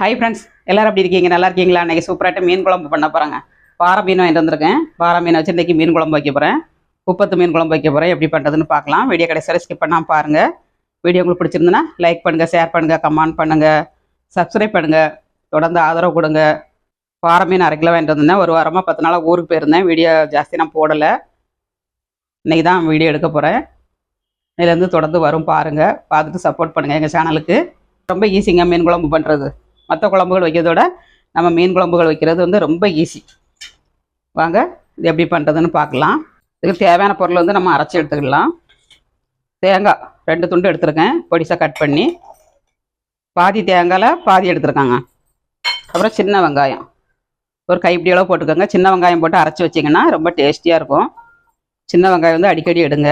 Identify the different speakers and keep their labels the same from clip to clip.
Speaker 1: Hi friends எல்லோரும் அப்படி இருக்கீங்க? நல்லா இருக்கீங்களா? இன்றைக்கி சூப்பராகிட்ட மீன் குழம்பு பண்ண போகிறாங்க பாறை மீன் வாங்கிட்டு வந்திருக்கேன். பாறை மீன் வச்சு இன்றைக்கி மீன் குழம்பு வைக்க போகிறேன் உப்பத்து மீன் குழம்பு வைக்க போகிறேன் எப்படி பண்ணுறதுன்னு பார்க்கலாம். வீடியோ கடைசியில் ஸ்கிப் பண்ணால் பாருங்கள் வீடியோ உங்களுக்கு பிடிச்சிருந்துன்னா லைக் பண்ணுங்கள் ஷேர் பண்ணுங்கள் கமெண்ட் பண்ணுங்கள் சப்ஸ்கிரைப் பண்ணுங்கள் தொடர்ந்து ஆதரவு கொடுங்க. பாறை மீன் அரை கிலோ வாங்கிட்டு வந்திருந்தேன் ஒரு வாரமாக பத்து நாளாக ஊருக்கு போயிருந்தேன். வீடியோ ஜாஸ்தி நான் போடலை. இன்றைக்கி தான் வீடியோ எடுக்க போகிறேன் இதுலேருந்து தொடர்ந்து வரும் பாருங்கள் பார்த்துட்டு சப்போர்ட் பண்ணுங்கள் எங்கள் சேனலுக்கு ரொம்ப ஈஸிங்க மீன் குழம்பு பண்ணுறது மற்ற குழம்புகள் வைக்கிறதோட நம்ம மீன் குழம்புகள் வைக்கிறது வந்து ரொம்ப ஈஸி வாங்க இது எப்படி பண்ணுறதுன்னு பார்க்கலாம். இதுக்கு தேவையான பொருள் வந்து நம்ம அரைச்சி எடுத்துக்கலாம். தேங்காய் ரெண்டு துண்டு எடுத்திருக்கேன். பொடிசாக கட் பண்ணி. பாதி தேங்காயில் பாதி எடுத்துருக்காங்க. அப்புறம் சின்ன வெங்காயம். ஒரு கைப்பிடி அளவு போட்டுக்கோங்க. சின்ன வெங்காயம் போட்டு அரைச்சி வச்சிங்கன்னா ரொம்ப டேஸ்டியாக இருக்கும். சின்ன வெங்காயம் வந்து அடிக்கடி எடுங்க.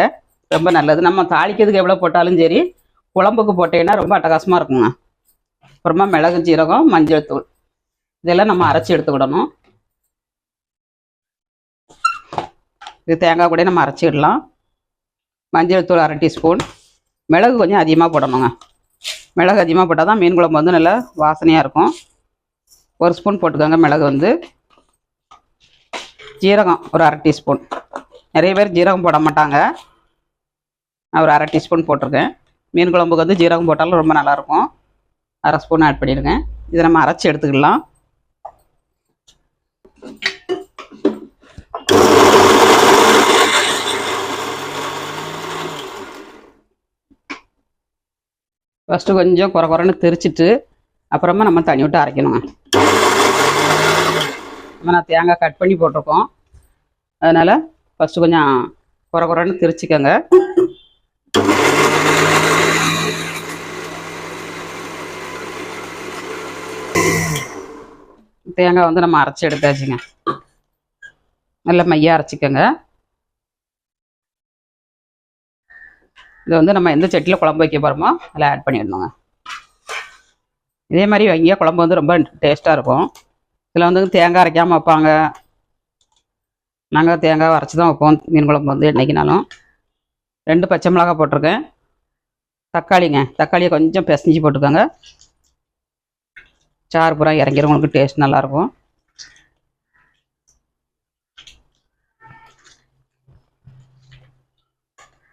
Speaker 1: ரொம்ப நல்லது. நம்ம தாளிக்கிறதுக்கு எவ்வளோ போட்டாலும் சரி குழம்புக்கு போட்டீங்கன்னா ரொம்ப அட்டகாசமாக இருக்குங்க. அப்புறமா மிளகு ஜீரகம் மஞ்சள் தூள். இதெல்லாம் நம்ம அரைச்சி எடுத்துக்கிடணும். இது தேங்காய் கூட நம்ம அரைச்சிடலாம். மஞ்சள் தூள் அரை டீஸ்பூன். மிளகு கொஞ்சம் அதிகமாக போடணுங்க. மிளகு அதிகமாக போட்டால் தான் மீன் குழம்பு வந்து நல்லா வாசனையாக இருக்கும். ஒரு ஸ்பூன் போட்டுக்கோங்க மிளகு வந்து. ஜீரகம் ஒரு அரை டீஸ்பூன். நிறைய பேர் ஜீரகம் போட மாட்டாங்க. நான் ஒரு அரை டீஸ்பூன் போட்டிருக்கேன். மீன் குழம்புக்கு வந்து ஜீரகம் போட்டாலும் ரொம்ப நல்லாயிருக்கும் அரை ஸ்பூன் ஆட் பண்ணிடுங்க. இதை நம்ம அரைச்சி எடுத்துக்கலாம். ஃபஸ்ட்டு கொஞ்சம் குறை குறைன்னு திரிச்சிட்டு அப்புறமா நம்ம தண்ணி விட்டு அரைக்கணுங்க. நம்ம நான் தேங்காய் கட் பண்ணி போட்டிருக்கோம். அதனால் ஃபஸ்ட்டு கொஞ்சம் குறை குறைன்னு திரிச்சிக்கோங்க. தேங்காய் வந்து நம்ம அரைச்சி எடுத்தாச்சுங்க. நல்ல மையாக அரைச்சிக்கோங்க. இது வந்து நம்ம எந்த சட்டியில் குழம்பு வைக்க போகிறோமோ அதில் ஆட் பண்ணிடணுங்க. இதே மாதிரி வைங்க குழம்பு வந்து ரொம்ப டேஸ்ட்டாக இருக்கும். இதில் வந்து தேங்காய் அரைக்காமல் வைப்பாங்க. நாங்கள் தேங்காய் அரைச்சி தான் வைப்போம் மீன் குழம்பு வந்து என்றைக்குனாலும் ரெண்டு பச்சை மிளகாய் போட்டிருக்கேன். தக்காளிங்க தக்காளியை கொஞ்சம் பிசைஞ்சு போட்டுக்கோங்க. சாறு பூரா இறங்கிடும் உங்களுக்கு டேஸ்ட் நல்லாயிருக்கும்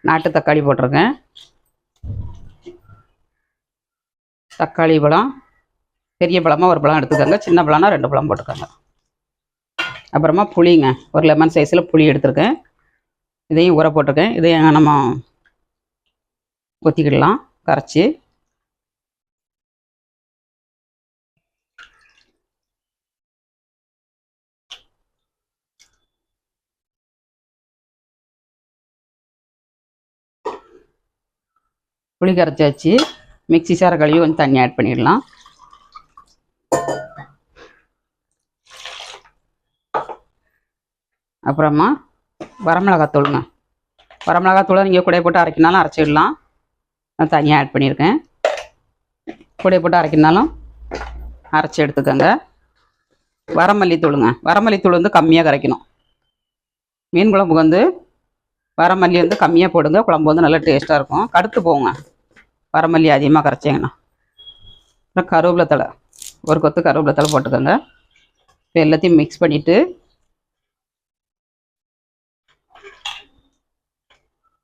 Speaker 1: நாட்டு தக்காளி போட்டிருக்கேன். தக்காளி பழம் பெரிய பழமாக ஒரு பழம் எடுத்துக்கோங்க. சின்ன பழம்னா ரெண்டு பழம் போட்டுக்கோங்க. அப்புறமா புளிங்க. ஒரு லெமன் சைஸில் புளி எடுத்திருக்கேன். இதையும் ஊற போட்டிருக்கேன். இதையும் நம்ம ஊற்றிக்கிடலாம் கரைச்சி. புளி கரைச்சாச்சு மிக்ஸி சார கழுவி கொஞ்சம் தண்ணி ஆட் பண்ணிடலாம். அப்புறமா வரமிளகாத்தூளுங்க. வரமிளகாத்தூளை நீங்கள் கூட போட்டு அரைக்கினாலும் அரைச்சிடலாம். நான் தனியாக ஆட் பண்ணியிருக்கேன். கூட போட்டு அரைக்கினாலும் அரைச்சி எடுத்துக்கோங்க. வரமல்லி தூளுங்க வரமல்லி தூள் வந்து கம்மியாக கரைக்கணும். மீன் குழம்புக்கு வந்து வரமல்லி வந்து கம்மியாக போடுங்க. குழம்பு வந்து நல்லா டேஸ்ட்டாக இருக்கும். கடுத்து போங்க. வரமல்லி அதிகமாக கரைச்சிங்கன்னா. அப்புறம் கருவேப்பிலை தழை. ஒரு கொத்து கருவேப்பிலை தழை போட்டுக்கோங்க. இப்போ எல்லாத்தையும் மிக்ஸ் பண்ணிவிட்டு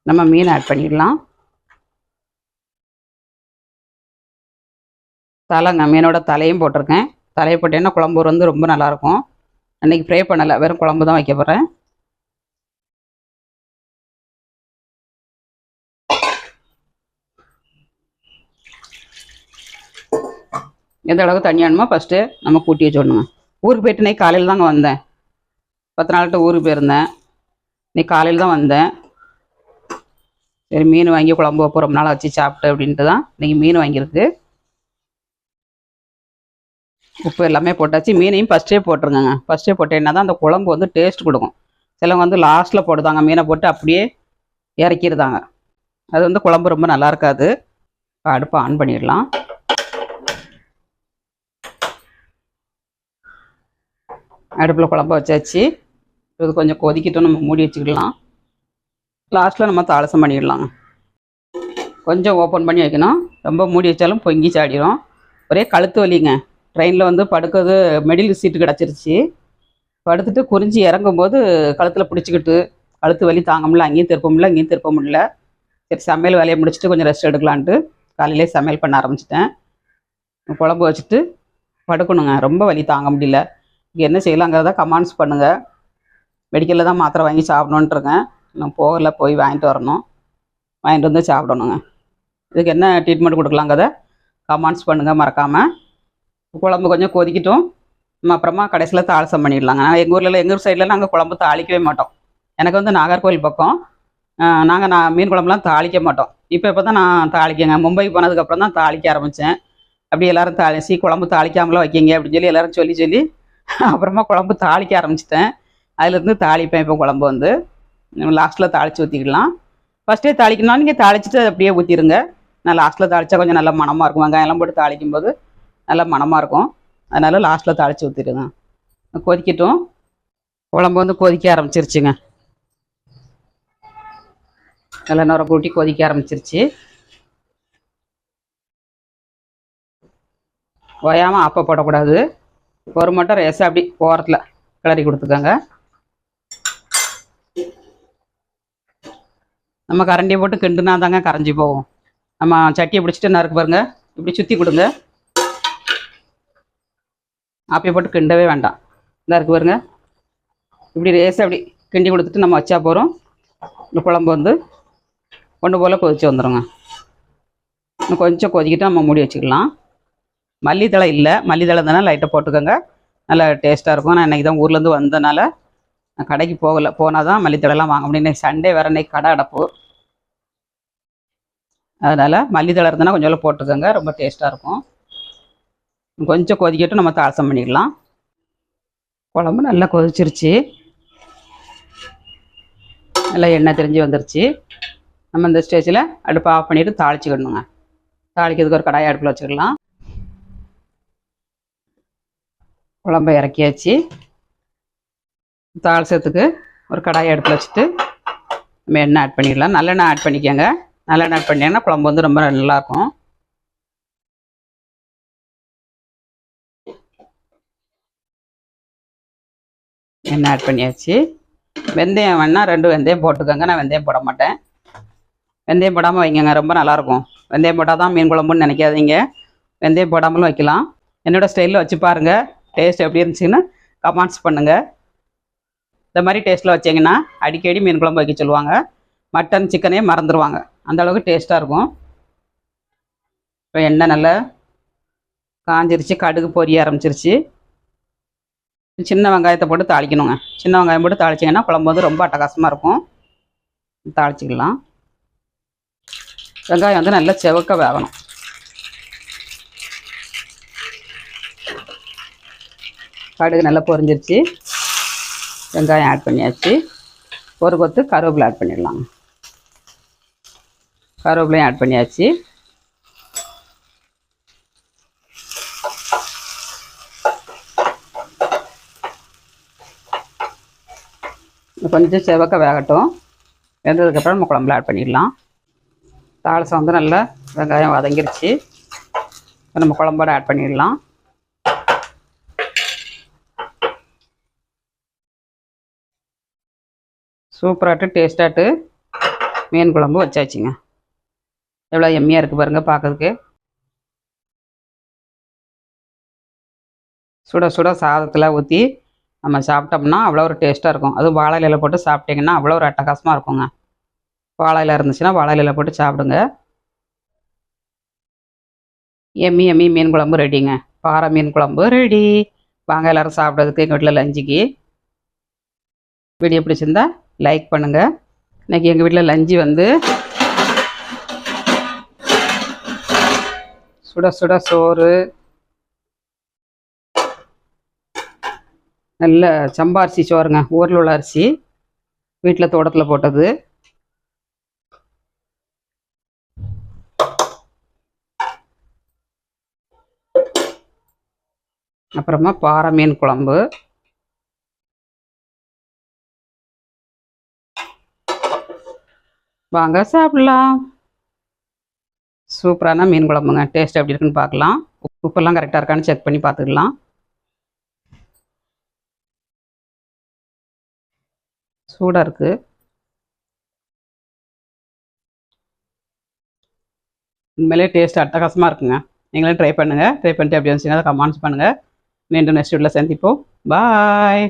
Speaker 1: நம்ம மீன் ஆட் பண்ணிடலாம் தலைங்க மீனோட தலையும் போட்டிருக்கேன். தலையை போட்டேன்னா குழம்பு வந்து ரொம்ப நல்லாயிருக்கும் அன்றைக்கி ஃப்ரை பண்ணலை. வெறும் குழம்பு தான் வைக்க போகிறேன் எந்த அளவுக்கு தண்ணி வேணுமோ ஃபஸ்ட்டு நம்ம கூட்டி வச்சுடணுங்க ஊருக்கு போயிட்டு இன்னைக்கு காலையில் தாங்க வந்தேன். பத்து நாள்கிட்ட ஊருக்கு போயிருந்தேன். இன்னைக்கு காலையில் தான் வந்தேன். சரி மீன் வாங்கி குழம்பு வைப்போம். ரொம்ப நாள் வச்சு சாப்பிட்டு அப்படின்ட்டு தான் இன்றைக்கி மீன் வாங்கியிருக்கு. உப்பு எல்லாமே போட்டாச்சு. மீனையும் ஃபஸ்ட்டே போட்டுருங்க ஃபஸ்ட்டே போட்டேன்னா தான் அந்த குழம்பு வந்து டேஸ்ட் கொடுக்கும். சிலவங்க வந்து லாஸ்ட்டில் போடுதாங்க. மீனை போட்டு அப்படியே இறக்கிடுதாங்க அது வந்து குழம்பு ரொம்ப நல்லா இருக்காது. அடுப்பை ஆன் பண்ணிடலாம். அடுப்பில் குழம்பு வச்சாச்சு. இது கொஞ்சம் கொதிக்கிட்டும் நம்ம மூடி வச்சுக்கலாம் லாஸ்ட்டில் நம்ம தாளசம் பண்ணிடலாம். கொஞ்சம் ஓப்பன் பண்ணி வைக்கணும். ரொம்ப மூடி வச்சாலும் பொங்கி சாடிடும் ஒரே கழுத்து வலிங்க. ட்ரெயினில் வந்து படுக்கிறது மெடில் சீட்டு கிடச்சிருச்சு. படுத்துட்டு குறிஞ்சி இறங்கும்போது கழுத்தில் பிடிச்சிக்கிட்டு கழுத்து வலி தாங்க முடியல அங்கேயும் திருப்ப முடியல அங்கேயும் திருப்ப முடியல. சரி சமையல் வேலையை முடிச்சுட்டு கொஞ்சம் ரெஸ்ட் எடுக்கலான்ட்டு காலையிலே சமையல் பண்ண ஆரம்பிச்சிட்டேன். குழம்பு வச்சுட்டு படுக்கணுங்க. ரொம்ப வலி தாங்க முடியல. என்ன செய்யலாங்கிறத கமெண்ட்ஸ் பண்ணுங்கள் மெடிக்கலில் தான் மாத்திரை வாங்கி சாப்பிடணுன்ட்ருக்கேன் நான் போகல போய் வாங்கிட்டு வரணும். வாங்கிட்டு வந்து சாப்பிடணுங்க. இதுக்கு என்ன ட்ரீட்மெண்ட் கொடுக்கலாங்கிறத கமெண்ட்ஸ் பண்ணுங்கள் மறக்காமல் குழம்பு கொஞ்சம் கொதிக்கட்டும். நம்ம அப்புறமா கடைசியில் தாளசம் பண்ணிடலாங்க. நாங்கள் எங்கள் ஊரில் எங்கள் ஊர் சைடில் நாங்கள் குழம்பு தாளிக்கவே மாட்டோம். எனக்கு வந்து நாகர்கோவில் பக்கம். நாங்கள் நான் மீன் குழம்புலாம் தாளிக்க மாட்டோம். இப்போ இப்போ தான் நான் தாளிக்கங்க. மும்பை போனதுக்கப்புறம் தான் தாளிக்க ஆரம்பித்தேன் அப்படி எல்லாரும் தாளிச்சு குழம்பு தாளிக்காமலாம் வைக்கிங்க அப்படின்னு சொல்லி எல்லோரும் சொல்லி சொல்லி அப்புறமா குழம்பு தாளிக்க ஆரம்பிச்சிட்டேன். அதுலேருந்து தாளிப்பேன் இப்போ குழம்பு வந்து. லாஸ்ட்டில் தாளித்து ஊற்றிக்கலாம் ஃபஸ்ட்டே தாளிக்கணும் நீங்கள் தாளிச்சிட்டு அப்படியே ஊற்றிடுங்க நான் லாஸ்ட்டில் தாளித்தா கொஞ்சம் நல்லா மணமாக இருக்கும். வெங்காயம்லாம் போட்டு தாளிக்கும் போது நல்லா மணமாக இருக்கும். அதனால் லாஸ்ட்டில் தாளித்து ஊற்றிடுங்க கொதிக்கட்டும். குழம்பு வந்து கொதிக்க ஆரம்பிச்சிருச்சுங்க. நல்லா நுர கூட்டி கொதிக்க ஆரம்பிச்சிருச்சு. ஓயாமல் அப்போ போடக்கூடாது. ஒரு மட்டும் ரேசாக அப்படி ஓரத்தில் கிளறி கொடுத்துக்கோங்க. நம்ம கரண்டியை போட்டு கிண்டுனா தாங்க கரைஞ்சி போகும். நம்ம சட்டியை பிடிச்சிட்டு நறுக்கு பாருங்க. இப்படி சுற்றி கொடுங்க. ஆப்பியை போட்டு கிண்டவே வேண்டாம். நறுக்கு பாருங்க. இப்படி ரேசாக அப்படி கிண்டி கொடுத்துட்டு நம்ம வச்சா போகிறோம் இந்த குழம்பு வந்து ஒன்று போல் கொதிச்சு வந்துடுங்க இன்னும் கொஞ்சம் கொதிக்கிட்டு நம்ம மூடி வச்சுக்கலாம். மல்லித்தலை இல்லை. மல்லித்தலை தானே லைட்டாக போட்டுக்கோங்க. நல்லா டேஸ்ட்டாக இருக்கும். நான் இன்றைக்கி தான் ஊர்லேருந்து வந்தனால நான் கடைக்கு போகலை. போனால் தான் மல்லித்தலைலாம் வாங்க முடியும். இன்னைக்கு சண்டே வேறு இன்னைக்கு கடை அடப்பு. அதனால் மல்லித்தலை இருந்ததுன்னா கொஞ்சம் போட்டுக்கோங்க. ரொம்ப டேஸ்ட்டாக இருக்கும். கொஞ்சம் கொதிக்கட்டும். நம்ம தாசம் பண்ணிடலாம். குழம்பு நல்லா கொதிச்சிருச்சு. நல்லா எண்ணெய் தெரிஞ்சு வந்துருச்சு. நம்ம இந்த ஸ்டேஜில் அடுப்பு ஆஃப் பண்ணிவிட்டு தாளிச்சிக்கிடணுங்க தாளிக்கிறதுக்கு ஒரு கடாயை அடுப்பில் வச்சுக்கலாம். குழம்ப இறக்கியாச்சு. தாளசத்துக்கு ஒரு கடாயை எடுத்து வச்சுட்டு நம்ம எண்ணெய் ஆட் பண்ணிடலாம். நல்லெண்ணெய் ஆட் பண்ணிக்கோங்க. நல்லெண்ணெய் ஆட் பண்ணிங்கன்னா குழம்பு வந்து ரொம்ப நல்லாயிருக்கும். எண்ணெய் ஆட் பண்ணியாச்சு. வெந்தயம் வேணால் ரெண்டு வெந்தயம் போட்டுக்கோங்க. நான் வெந்தயம் போட மாட்டேன். வெந்தயம் போடாமல் வைங்கங்க. ரொம்ப நல்லாயிருக்கும். வெந்தயம் போட்டால் தான் மீன் குழம்புன்னு நினைக்காதீங்க. வெந்தயம் போடாமலும் வைக்கலாம். என்னோடய ஸ்டைலில் வச்சு பாருங்கள் டேஸ்ட் எப்படி இருந்துச்சுன்னா கமெண்ட்ஸ் பண்ணுங்கள் இந்த மாதிரி டேஸ்ட்டில் வச்சிங்கன்னா அடிக்கடி மீன் குழம்பு வைக்க சொல்லுவாங்க. மட்டன் சிக்கனே மறந்துடுவாங்க அந்த அளவுக்கு டேஸ்ட்டாக இருக்கும். இப்போ எண்ணெய் நல்லா காஞ்சிருச்சு கடுகு பொரிய ஆரம்பிச்சிருச்சு. சின்ன வெங்காயத்தை போட்டு தாளிக்கணுங்க. சின்ன வெங்காயம் போட்டு தாளிச்சிங்கன்னா குழம்பு வந்து ரொம்ப அட்டகாசமாக இருக்கும். தாளிச்சிக்கலாம். வெங்காயம் வந்து நல்லா செவக்க வேகணும். கடுகு நல்லா பொரிஞ்சிருச்சு. வெங்காயம் ஆட் பண்ணியாச்சு. ஒரு கொத்து கருவேப்பிலை ஆட் பண்ணிடலாம். கருவேப்பிலையும் ஆட் பண்ணியாச்சு. கொஞ்சம் செவக்க வேகட்டும். வெந்ததுக்கப்புறம் நம்ம குழம்புல ஆட் பண்ணிடலாம். தாளசம் வந்து நல்லா வெங்காயம் வதங்கிருச்சு. நம்ம குழம்போட ஆட் பண்ணிடலாம். சூப்பராகட்டு டேஸ்ட்டாகட்டு மீன் குழம்பு வச்சாச்சுங்க. எவ்வளோ எம்மியாக இருக்குது பாருங்கள் பார்க்கறதுக்கு சுட சுட சாதத்தில் ஊற்றி நம்ம சாப்பிட்டோம்னா அவ்வளோ ஒரு டேஸ்ட்டாக இருக்கும். அதுவும் வாழை இலையில போட்டு சாப்பிட்டிங்கன்னா அவ்வளோ ஒரு அட்டகாசமாக இருக்குங்க. வாழை இலை இருந்துச்சுன்னா வாழை இலையில போட்டு சாப்பிடுங்க. எம்மி எம்மி மீன் குழம்பு ரெடிங்க பாறை மீன் குழம்பு ரெடி வாங்க எல்லோரும் சாப்பிட்றதுக்கு எங்கள் வீட்டில் லஞ்சுக்கு வீடியோ பிடிச்சிருந்தா லைக் பண்ணுங்கள் இன்னைக்கு எங்கள் வீட்டில் லஞ்சு வந்து சுட சுட சோறு நல்ல சம்பா அரிசி சோறுங்க ஊரில் உள்ள அரிசி வீட்டில் தோட்டத்தில் போட்டது. அப்புறமா பாறை மீன் குழம்பு. வாங்க சாப்பிடலாம். சூப்பரான மீன் குழம்புங்க. டேஸ்ட் எப்படி இருக்குன்னு பார்க்கலாம். உப்பெல்லாம் கரெக்டாக இருக்கான்னு செக் பண்ணி பார்த்துக்கலாம். சூடாக இருக்குது உண்மையிலே டேஸ்ட் அட்டகாசமாக இருக்குங்க. நீங்களே ட்ரை பண்ணுங்கள் ட்ரை பண்ணிட்டு அப்படி வந்துச்சுன்னா கமெண்ட்ஸ் பண்ணுங்கள் மீண்டும் நெக்ஸ்ட் வீட்டில் சந்திப்போம். பாய்